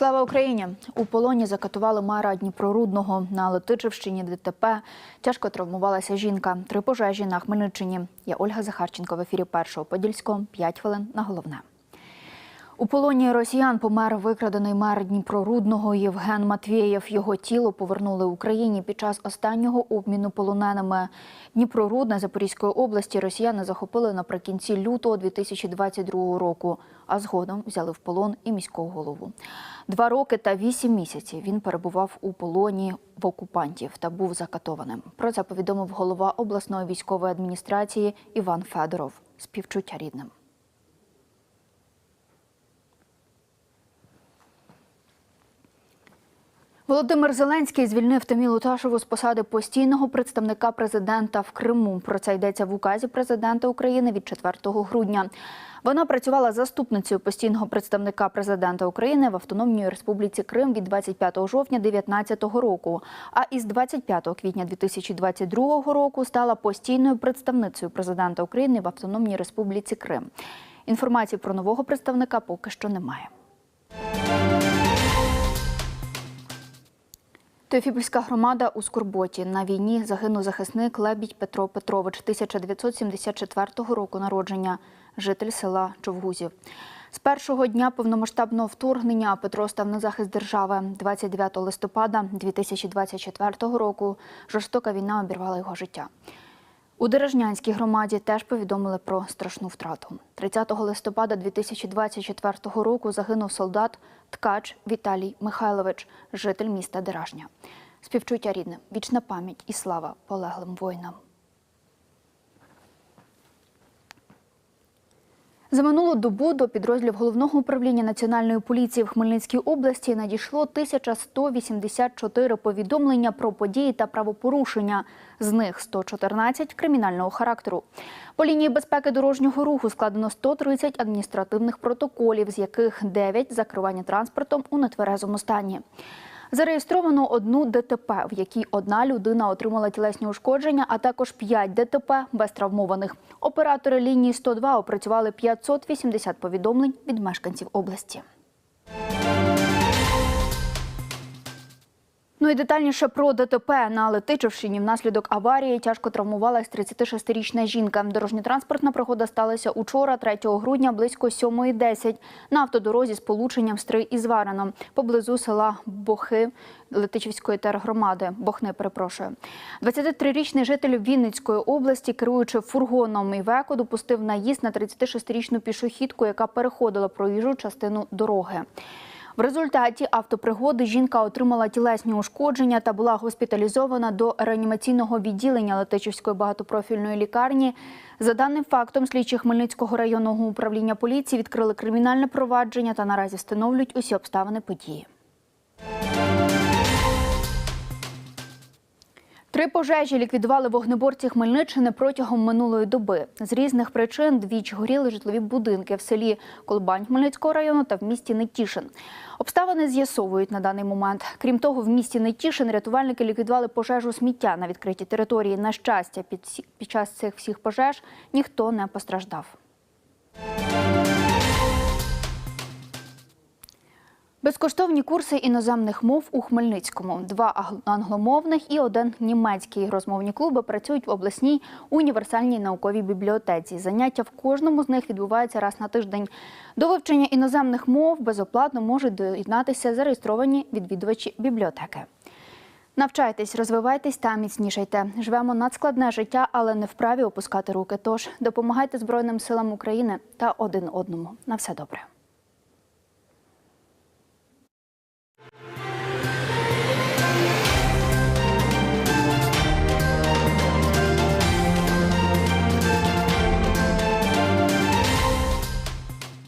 Слава Україні! У полоні закатували мера Дніпрорудного на Летичівщині ДТП. Тяжко травмувалася жінка. Три пожежі на Хмельниччині. Я Ольга Захарченко в ефірі першого подільського. П'ять хвилин на головне. У полоні росіян помер викрадений мер Дніпрорудного Євген Матвєєв. Його тіло повернули Україні під час останнього обміну полоненими. Дніпрорудне Запорізької області росіяни захопили наприкінці лютого 2022 року, а згодом взяли в полон і міського голову. Два роки та вісім місяців він перебував у полоні в окупантів та був закатованим. Про це повідомив голова обласної військової адміністрації Іван Федоров. Співчуття рідним. Володимир Зеленський звільнив Тамілу Ташеву з посади постійного представника президента в Криму. Про це йдеться в указі президента України від 4 грудня. Вона працювала заступницею постійного представника президента України в Автономній Республіці Крим від 25 жовтня 2019 року. А із 25 квітня 2022 року стала постійною представницею президента України в Автономній Республіці Крим. Інформації про нового представника поки що немає. Теофіпольська громада у Скорботі. На війні загинув захисник Лебідь Петро Петрович, 1974 року народження, житель села Човгузів. З першого дня повномасштабного вторгнення Петро став на захист держави. 29 листопада 2024 року жорстока війна обірвала його життя. У Дережнянській громаді теж повідомили про страшну втрату. 30 листопада 2024 року загинув солдат Ткач Віталій Михайлович, житель міста Деражня. Співчуття рідним, вічна пам'ять і слава полеглим воїнам. За минулу добу до підрозділів головного управління національної поліції в Хмельницькій області надійшло 1184 повідомлення про події та правопорушення. З них 114 кримінального характеру. По лінії безпеки дорожнього руху складено 130 адміністративних протоколів, з яких 9 – закривання транспортом у нетверезому стані. Зареєстровано одну ДТП, в якій одна людина отримала тілесні ушкодження, а також 5 ДТП без травмованих. Оператори лінії 102 опрацювали 580 повідомлень від мешканців області. Ну і детальніше про ДТП на Летичівщині. Внаслідок аварії тяжко травмувалась 36-річна жінка. Дорожньо-транспортна пригода сталася учора, 3 грудня, близько 7.10 на автодорозі з полученням Стрий із Вареном поблизу села Бохи Летичівської тергромади. Бохни, перепрошую. 23-річний житель Вінницької області, керуючи фургоном Івеко, допустив наїзд на 36-річну пішохідку, яка переходила проїжджу частину дороги. В результаті автопригоди жінка отримала тілесні ушкодження та була госпіталізована до реанімаційного відділення Летичівської багатопрофільної лікарні. За даним фактом, слідчі Хмельницького районного управління поліції відкрили кримінальне провадження та наразі встановлюють усі обставини події. Три пожежі ліквідували вогнеборці Хмельниччини протягом минулої доби. З різних причин двічі горіли житлові будинки в селі Колбань Хмельницького району та в місті Нетішин. Обставини з'ясовують на даний момент. Крім того, в місті Нетішин рятувальники ліквідували пожежу сміття на відкритій території. На щастя, під, під час цих всіх пожеж ніхто не постраждав. Безкоштовні курси іноземних мов у Хмельницькому. Два англомовних і один німецький розмовні клуби працюють в обласній універсальній науковій бібліотеці. Заняття в кожному з них відбуваються раз на тиждень. До вивчення іноземних мов безоплатно можуть доєднатися зареєстровані відвідувачі бібліотеки. Навчайтесь, розвивайтесь та міцнішайте. Живемо надскладне життя, але не вправі опускати руки. Тож допомагайте Збройним силам України та один одному. На все добре.